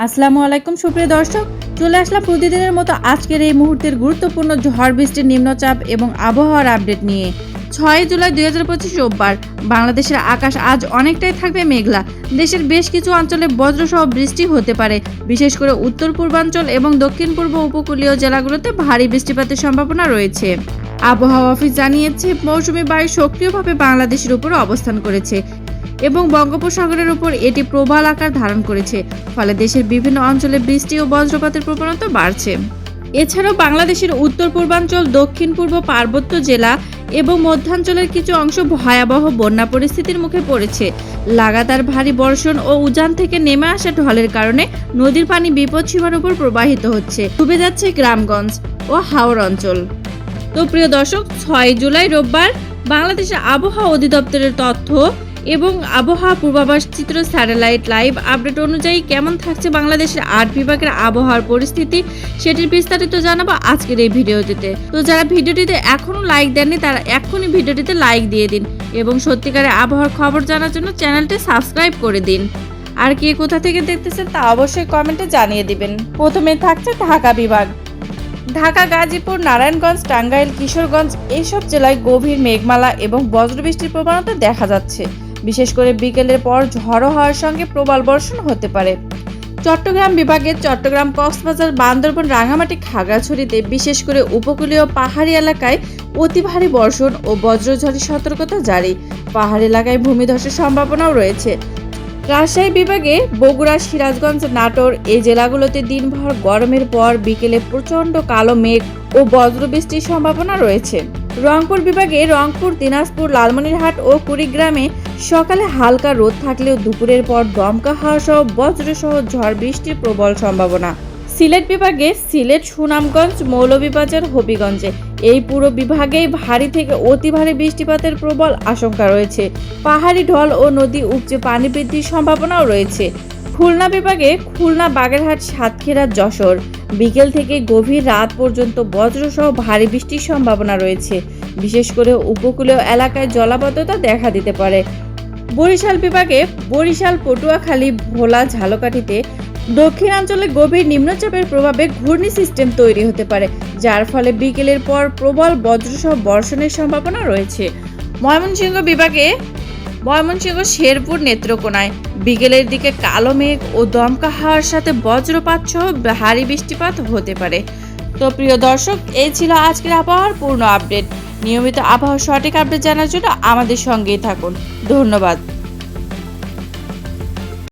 আসসালামু আলাইকুম, সুপ্রিয় দর্শক। চলে আসলাম প্রতিদিনের মতো আজকের এই মুহূর্তের গুরুত্বপূর্ণ ঝড় বৃষ্টির নিম্নচাপ এবং আবহাওয়ার আপডেট নিয়ে। ছয় জুলাই দুই হাজার পঁচিশ রোববার বাংলাদেশের আকাশ আজ অনেকটাই থাকবে মেঘলা। দেশের বেশ কিছু অঞ্চলে বজ্রসহ বৃষ্টি হতে পারে। বিশেষ করে উত্তর পূর্বাঞ্চল এবং দক্ষিণ পূর্ব উপকূলীয় জেলাগুলোতে ভারী বৃষ্টিপাতের সম্ভাবনা রয়েছে। আবহাওয়া অফিস জানিয়েছে, মৌসুমি বায়ু সক্রিয়ভাবে বাংলাদেশের উপর অবস্থান করেছে। এবং বঙ্গোপসাগরের উপর এটি প্রবাল আকার ধারণ করেছে, ফলে দেশের বিভিন্ন অঞ্চলে বৃষ্টি ও বজ্রপাতের প্রবণতা বাড়ছে। এছাড়াও বাংলাদেশের উত্তর পূর্বাঞ্চল, দক্ষিণ পূর্ব পার্বত্য জেলা এবং মধ্যাঞ্চলের কিছু অংশ ভয়াবহ বন্যা পরিস্থিতির মুখে পড়েছে। লাগাতার ভারী বর্ষণ ও উজান থেকে নেমে আসা ঢলের কারণে নদীর পানি বিপদসীমার উপর প্রবাহিত হচ্ছে। ডুবে যাচ্ছে গ্রামগঞ্জ ও হাওর অঞ্চল। তো প্রিয় দর্শক, ছয় জুলাই রোববার বাংলাদেশের আবহাওয়া অধিদপ্তরের তথ্য এবং আবহাওয়া পূর্বাভাস চিত্র স্যাটেলাইট লাইভ আপডেট অনুযায়ী কেমন থাকছে বাংলাদেশের আট বিভাগের আবহাওয়ার পরিস্থিতি সেটির বিস্তারিত জানাব আজকের এই ভিডিওটিতে। তো যারা ভিডিওটিতে এখনও লাইক দেননি, তারা এখনই ভিডিওটিতে লাইক দিয়ে দিন এবং সত্যিকারের আবহাওয়ার খবর জানার জন্য চ্যানেলটি সাবস্ক্রাইব করে দিন। আর কে কোথা থেকে দেখতেছেন তা অবশ্যই কমেন্টে জানিয়ে দিবেন। প্রথমে থাকছে ঢাকা বিভাগ। ঢাকা, গাজীপুর, নারায়ণগঞ্জ, টাঙ্গাইল, কিশোরগঞ্জ এইসব জেলায় গভীর মেঘমালা এবং বজ্রবৃষ্টির প্রবণতা দেখা যাচ্ছে। বিশেষ করে বিকেলের পর ঝড়ো হওয়ার সঙ্গে প্রবল বর্ষণ হতে পারে। চট্টগ্রাম বিভাগের চট্টগ্রাম কক্সবাজার, বান্দরবন রাঙামাটি খাগড়াছড়িতে বিশেষ করে উপকূলীয় পাহাড়ি এলাকায় অতি ভারী বর্ষণ ও বজ্রঝড়ের সতর্কতা জারি। পাহাড় এলাকায় ভূমিধসের সম্ভাবনাও রয়েছে। রাজশাহী বিভাগে বগুড়া, সিরাজগঞ্জ, নাটোর এই জেলাগুলোতে দিনভর গরমের পর বিকেলে প্রচণ্ড কালো মেঘ ও বজ্রবৃষ্টির সম্ভাবনা রয়েছে। রংপুর বিভাগে রংপুর, দিনাজপুর, লালমনিরহাট ও কুড়িগ্রামে সকালে হালকা রোদ থাকলেও দুপুরের পর দমকা হাওয়া সহ বজ্রসহ ঝড় বৃষ্টির প্রবল সম্ভাবনা। সিলেট বিভাগে সিলেট সুনামগঞ্জ মৌলভীবাজার হবিগঞ্জে এই পুরো বিভাগেই ভারী থেকে অতি ভারী বৃষ্টিপাতের প্রবল আশঙ্কা রয়েছে। পাহাড়ি ঢল ও নদী উপচে পানি বৃদ্ধির সম্ভাবনাও রয়েছে। খুলনা বিভাগে খুলনা, বাগেরহাট, সাতক্ষীরা, যশোর বিকেল থেকে গভীর রাত পর্যন্ত বজ্রসহ ভারী বৃষ্টির সম্ভাবনা রয়েছে। বিশেষ করে উপকূলীয় এলাকায় জলাবদ্ধতা দেখা দিতে পারে। বরিশাল বিভাগে বরিশাল, পটুয়াখালী, ভোলা, ঝালকাঠিতে দক্ষিণাঞ্চলে গভীর নিম্নচাপের প্রভাবে ঘূর্ণি সিস্টেম তৈরি হতে পারে, যার ফলে বিকেলের পর প্রবল বজ্রসহ বর্ষণের সম্ভাবনা রয়েছে। ময়মনসিংহ বিভাগে ময়মনসিংহ শেরপুর নেত্রকোনায় বিকেলের দিকে কালো মেঘ ও দমকা হাওয়ার সাথে বজ্রপাত সহ ভারী বৃষ্টিপাত হতে পারে। তো প্রিয় দর্শক, এই ছিল আজকের আবহাওয়ার পূর্ণ আপডেট। নিয়মিত আবহাওয়ার সঠিক আপডেট জানার জন্য আমাদের সঙ্গেই থাকুন। ধন্যবাদ।